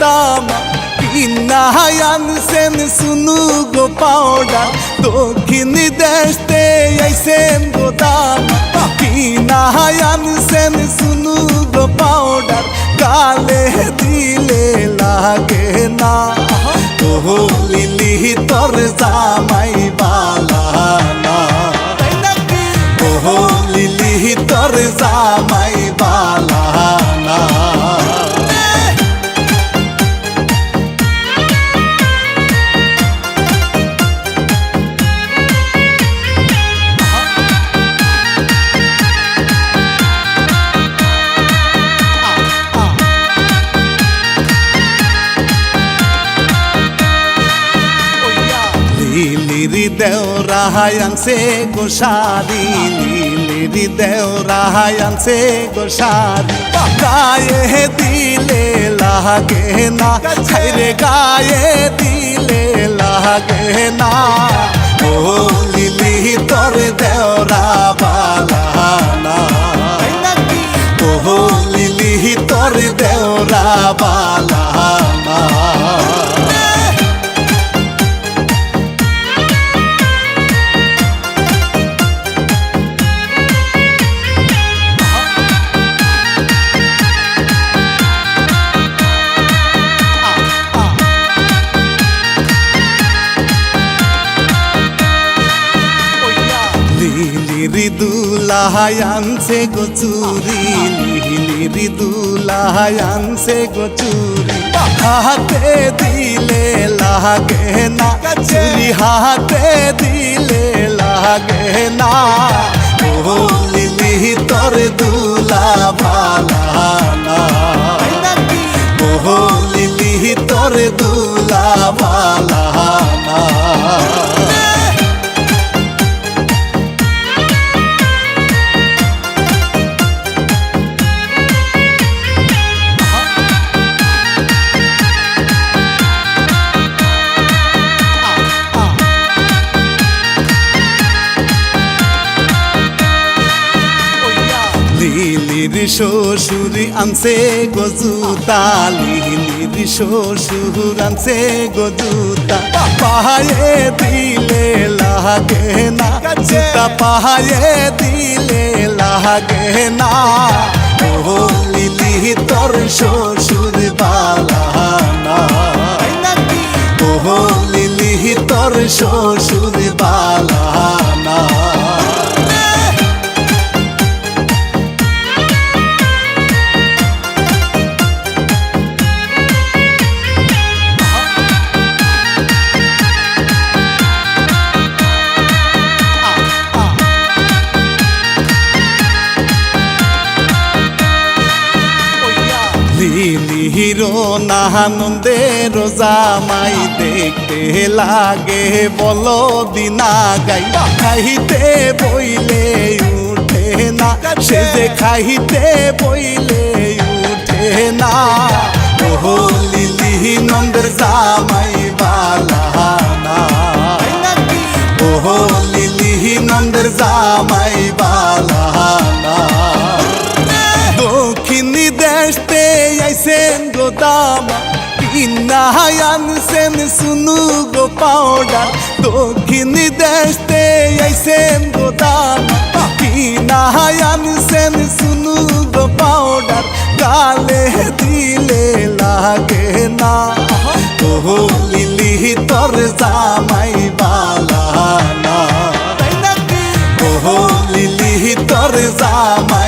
দাম আনছেন শুনু গো পাউডার দক্ষিণ দেশতে আইছেন গো দাম কিনাই আনছেন শুনু গো পাউডার কালে দিলে লাগে না। ও লিলি তোর জামাই বালানা দেও রাহাই আনছে গোসারি লিলিরি দেও রাহাই আনছে গোসারি গায়ে দিলে লাগে না রে গায়ে দিলে লাগে না। ও লিলি তোর দেওরা বালানা ও লিলি তোর দেওরা বালানা লিলিরি দুলাহাই আনছে গচুরি লিলিরি দুলাহাই আনছে গচুরি হাতে দিলে লাগে না, চুরি হাতে দিলে লাগে না। ও লিলি তোর দুলা লিলির শ্বশুরি আনছে গজুতা লিলির শ্বশুর আনছে গজুতা পাহায়ে দিলে লাগে না জুতা পাহায়ে দিলে লাগে না। ও লিলি তোর শ্বশুর বালানা ও লিলি তোর শ্বশুর লিলিহিরো নাহানন্দে রোজামাই দেখতে লাগে বলো দিনা গাই খাইতে বইলে উঠে না সে যে খাইতে বইলে উঠে না। ও লিলি নন্দের জামাই বালানা ও লিলি নন্দের জামাই দিছেন গো দামা ইন্নাহায়ান সেন শুনু গো পাউডার দক্ষিণ দেশতে আইসেন গো দামা ইন্নাহায়ান সেন শুনু গো পাউডার গালে দিলে লাগে না। ও লিলি তোর জামাই বালা না ও লিলি তোর জামাই